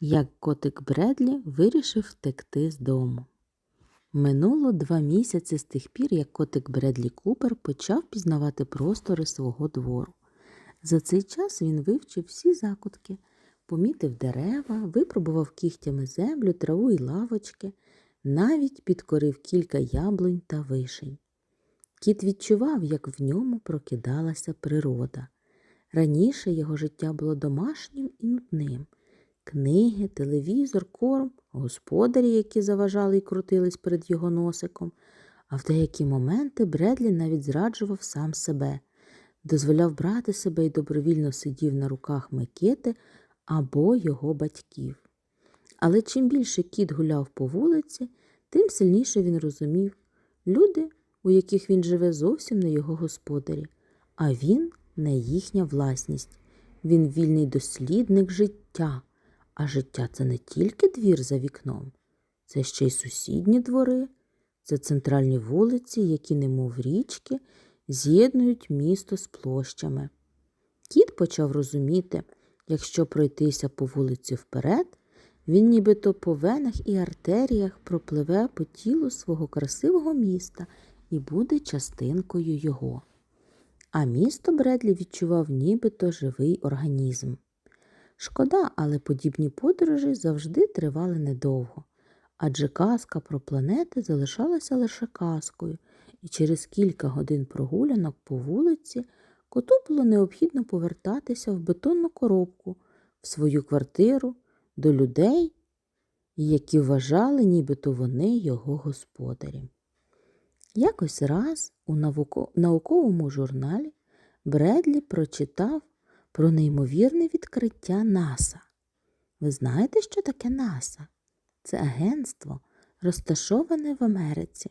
як котик Бредлі вирішив втекти з дому. Минуло два місяці з тих пір, як котик Бредлі Купер почав пізнавати простори свого двору. За цей час він вивчив всі закутки, помітив дерева, випробував кігтями землю, траву і лавочки, навіть підкорив кілька яблунь та вишень. Кіт відчував, як в ньому прокидалася природа. Раніше його життя було домашнім і нудним. Книги, телевізор, корм, господарі, які заважали і крутились перед його носиком, а в деякі моменти Бредлі навіть зраджував сам себе, дозволяв брати себе і добровільно сидів на руках Микити або його батьків. Але чим більше кіт гуляв по вулиці, тим сильніше він розумів люди, у яких він живе, зовсім не його господарі, а він не їхня власність. Він вільний дослідник життя. А життя це не тільки двір за вікном, це ще й сусідні двори, це центральні вулиці, які, немов річки, з'єднують місто з площами. Кіт почав розуміти, якщо пройтися по вулиці вперед, він нібито по венах і артеріях пропливе по тілу свого красивого міста і буде частинкою його. А місто Бредлі відчував нібито живий організм. Шкода, але подібні подорожі завжди тривали недовго, адже казка про планети залишалася лише казкою, і через кілька годин прогулянок по вулиці коту було необхідно повертатися в бетонну коробку, в свою квартиру, до людей, які вважали, нібито вони його господарі. Якось раз у науковому журналі Бредлі прочитав про неймовірне відкриття НАСА. Ви знаєте, що таке НАСА? Це агентство, розташоване в Америці.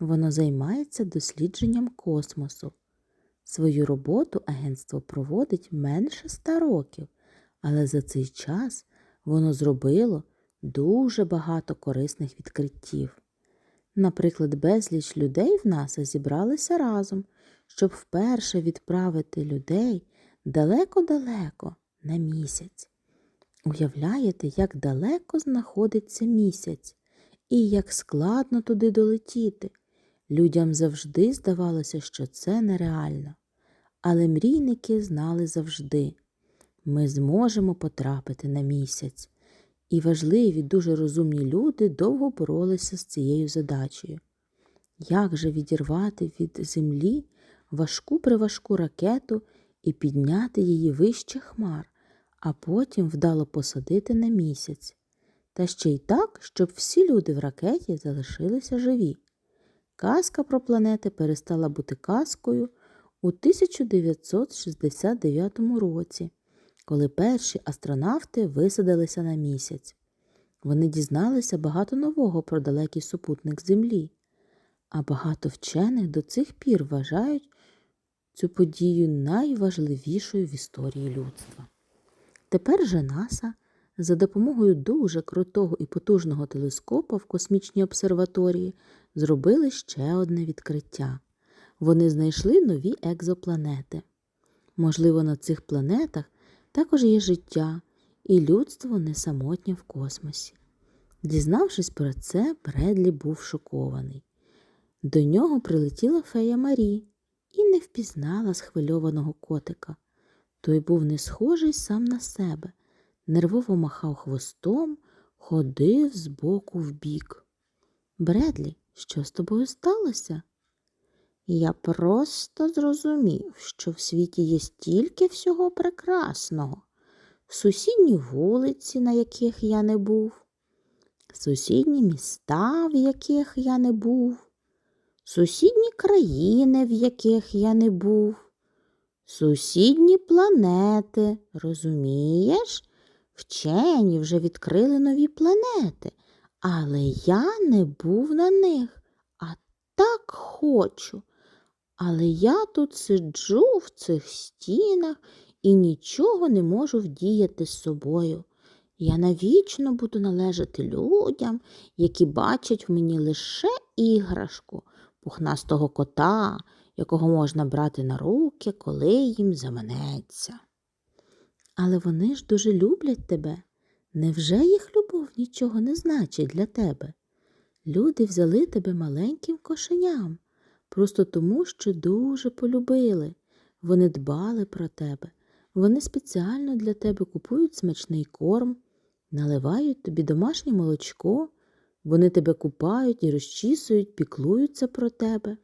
Воно займається дослідженням космосу. Свою роботу агентство проводить менше ста років, але за цей час воно зробило дуже багато корисних відкриттів. Наприклад, безліч людей в НАСА зібралися разом, щоб вперше відправити людей далеко-далеко на місяць. Уявляєте, як далеко знаходиться місяць і як складно туди долетіти. Людям завжди здавалося, що це нереально. Але мрійники знали завжди ми зможемо потрапити на місяць. І важливі, дуже розумні люди довго боролися з цією задачею. Як же відірвати від землі важку приважку ракету і підняти її вище хмар, а потім вдало посадити на місяць, та ще й так, щоб всі люди в ракеті залишилися живі. Казка про планети перестала бути казкою у 1969 році, коли перші астронавти висадилися на місяць. Вони дізналися багато нового про далекий супутник Землі, а багато вчених до цих пір вважають цю подію найважливішою в історії людства. Тепер же НАСА за допомогою дуже крутого і потужного телескопа в космічній обсерваторії зробили ще одне відкриття. Вони знайшли нові екзопланети. Можливо, на цих планетах також є життя, і людство не самотнє в космосі. Дізнавшись про це, Бредлі був шокований. До нього прилетіла фея Марі і не впізнала схвильованого котика. Той був не схожий сам на себе, нервово махав хвостом, ходив з боку в бік. Бредлі, що з тобою сталося? Я просто зрозумів, що в світі є стільки всього прекрасного, сусідні вулиці, на яких я не був, сусідні міста, в яких я не був, сусідні країни, в яких я не був, сусідні планети, розумієш? Вчені вже відкрили нові планети, але я не був на них, а так хочу. Але я тут сиджу в цих стінах і нічого не можу вдіяти з собою. Я навічно буду належати людям, які бачать в мені лише іграшку, пухнастого кота, якого можна брати на руки, коли їм заманеться. Але вони ж дуже люблять тебе, Невже їх любов нічого не значить для тебе? Люди взяли тебе маленьким кошеням, просто тому, що дуже полюбили. Вони дбали про тебе. Вони спеціально для тебе купують смачний корм, наливають тобі домашнє молочко, вони тебе купають і розчісують, піклуються про тебе.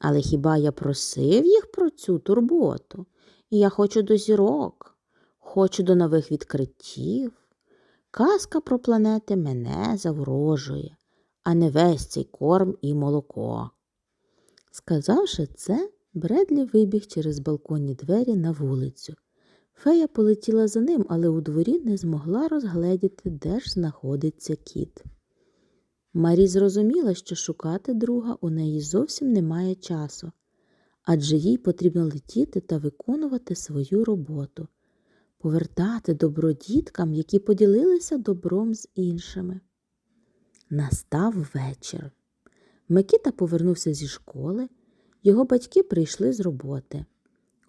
Але хіба я просив їх про цю турботу? Я хочу до зірок, хочу до нових відкриттів. Казка про планети мене заворожує, а не весь цей корм і молоко. Сказавши це, Бредлі вибіг через балконні двері на вулицю. Фея полетіла за ним, але у дворі не змогла розгледіти, де ж знаходиться кіт. Марі зрозуміла, що шукати друга у неї зовсім немає часу, адже їй потрібно летіти та виконувати свою роботу, повертати добро діткам, які поділилися добром з іншими. Настав вечір. Микита повернувся зі школи, його батьки прийшли з роботи.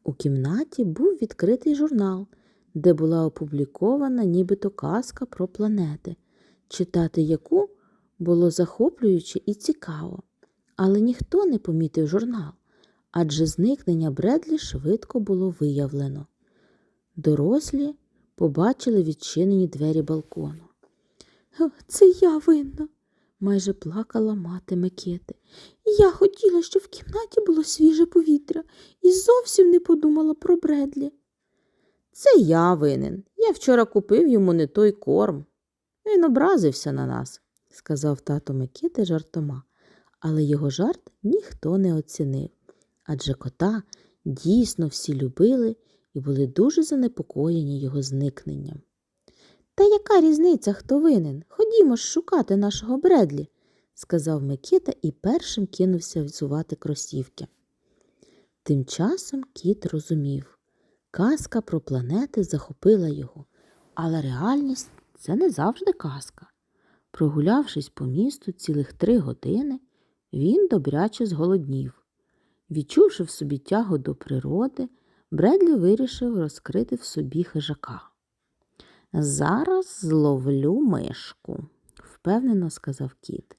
У кімнаті був відкритий журнал, де була опублікована нібито казка про планети, читати яку було захоплююче і цікаво. Але ніхто не помітив журнал, адже зникнення Бредлі швидко було виявлено. Дорослі побачили відчинені двері балкону. Це я винна, майже плакала мати Микити. Я хотіла, щоб в кімнаті було свіже повітря і зовсім не подумала про Бредлі. Це я винен. Я вчора купив йому не той корм. Він образився на нас, сказав тато Микити жартома, але його жарт ніхто не оцінив, адже кота дійсно всі любили і були дуже занепокоєні його зникненням. Та яка різниця, хто винен? Ходімо ж шукати нашого Бредлі, сказав Микита і першим кинувся взувати кросівки. Тим часом кіт розумів, казка про планети захопила його, але реальність це не завжди казка. Прогулявшись по місту цілих три години, він добряче зголоднів. Відчувши в собі тягу до природи, Бредлі вирішив розкрити в собі хижака. Зараз зловлю мишку, впевнено сказав кіт.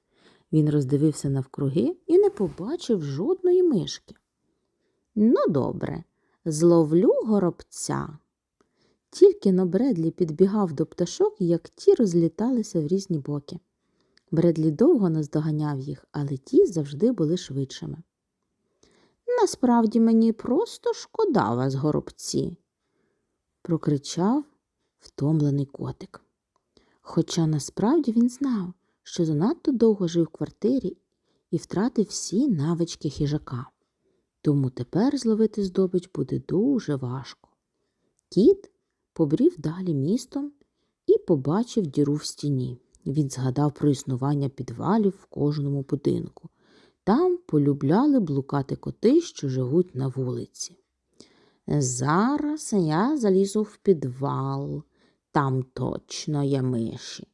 Він роздивився навкруги і не побачив жодної мишки. Ну, добре, зловлю горобця. Тільки но Бредлі підбігав до пташок, як ті розліталися в різні боки. Бредлі довго наздоганяв їх, але ті завжди були швидшими. Насправді мені просто шкода вас, горобці, прокричав втомлений котик. Хоча насправді він знав, що занадто довго жив в квартирі і втратив всі навички хижака. Тому тепер зловити здобич буде дуже важко. Кіт побрів далі містом і побачив діру в стіні. Він згадав про існування підвалів в кожному будинку. Там полюбляли блукати коти, що живуть на вулиці. Зараз я залізу в підвал, там точно є миші.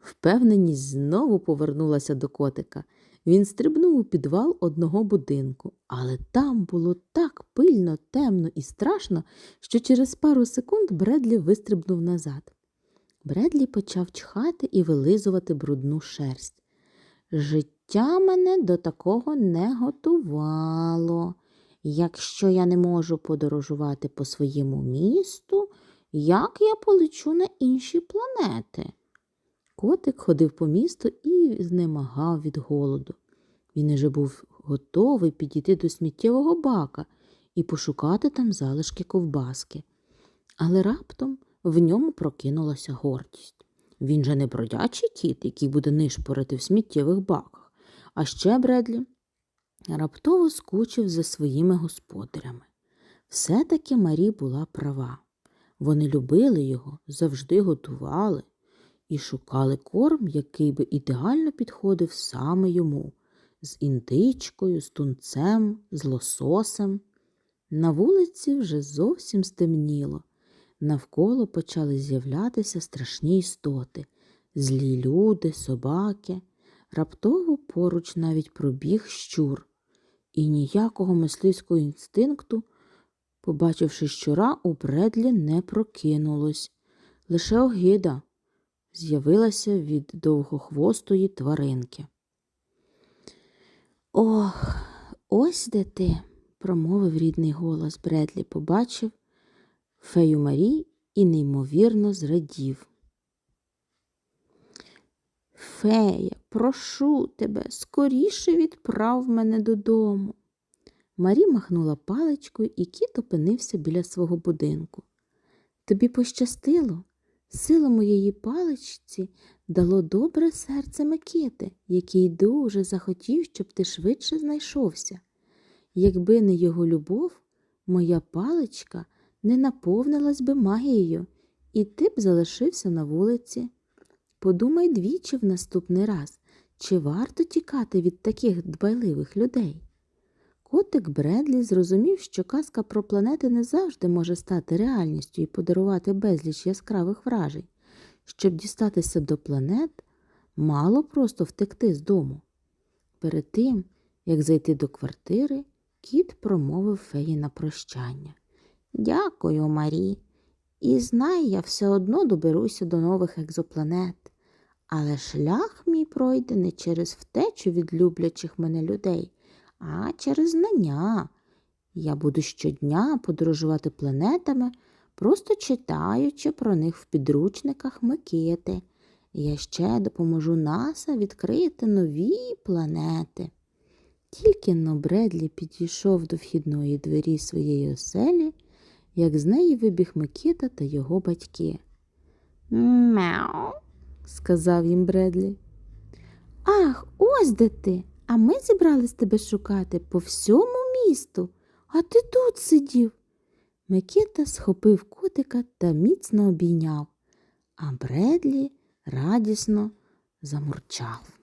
Впевненість знову повернулася до котика. Він стрибнув у підвал одного будинку, але там було так пильно, темно і страшно, що через пару секунд Бредлі вистрибнув назад. Бредлі почав чхати і вилизувати брудну шерсть. Життя мене до такого не готувало. Якщо я не можу подорожувати по своєму місту, як я полечу на інші планети? Котик ходив по місту і знемагав від голоду. Він уже був готовий підійти до сміттєвого бака і пошукати там залишки ковбаски. Але раптом в ньому прокинулася гордість. Він же не бродячий кіт, який буде нишпорити в сміттєвих баках. А ще Бредлі раптово скучив за своїми господарями. Все-таки Марі була права. Вони любили його, завжди готували і шукали корм, який би ідеально підходив саме йому, з індичкою, з тунцем, з лососем. На вулиці вже зовсім стемніло. Навколо почали з'являтися страшні істоти, злі люди, собаки. Раптово поруч навіть пробіг щур, і ніякого мисливського інстинкту, побачивши щура, у Бредлі не прокинулось. Лише огида, з'явилася від довгохвостої тваринки. Ох, ось де ти, промовив рідний голос Бредлі, побачив фею Марі і неймовірно зрадів. Фея, прошу тебе, скоріше відправ мене додому. Марі махнула паличкою, і кіт опинився біля свого будинку. Тобі пощастило. Сила моєї паличці дало добре серце Микити, який дуже захотів, щоб ти швидше знайшовся. Якби не його любов, моя паличка не наповнилась би магією, і ти б залишився на вулиці. Подумай двічі в наступний раз, чи варто тікати від таких дбайливих людей. Котик Бредлі зрозумів, що казка про планети не завжди може стати реальністю і подарувати безліч яскравих вражень. Щоб дістатися до планет, мало просто втекти з дому. Перед тим, як зайти до квартири, кіт промовив феї на прощання. Дякую, Марі. І знай, я все одно доберуся до нових екзопланет. Але шлях мій пройде не через втечу від люблячих мене людей, а через знання. Я буду щодня подорожувати планетами, просто читаючи про них в підручниках Микити. Я ще допоможу НАСА відкрити нові планети. Тільки но Бредлі підійшов до вхідної двері своєї оселі, як з неї вибіг Микита та його батьки. Мяу, сказав їм Бредлі. Ах, ось де ти. А ми зібрались тебе шукати по всьому місту, а ти тут сидів. Микита схопив котика та міцно обійняв, а Бредлі радісно замурчав.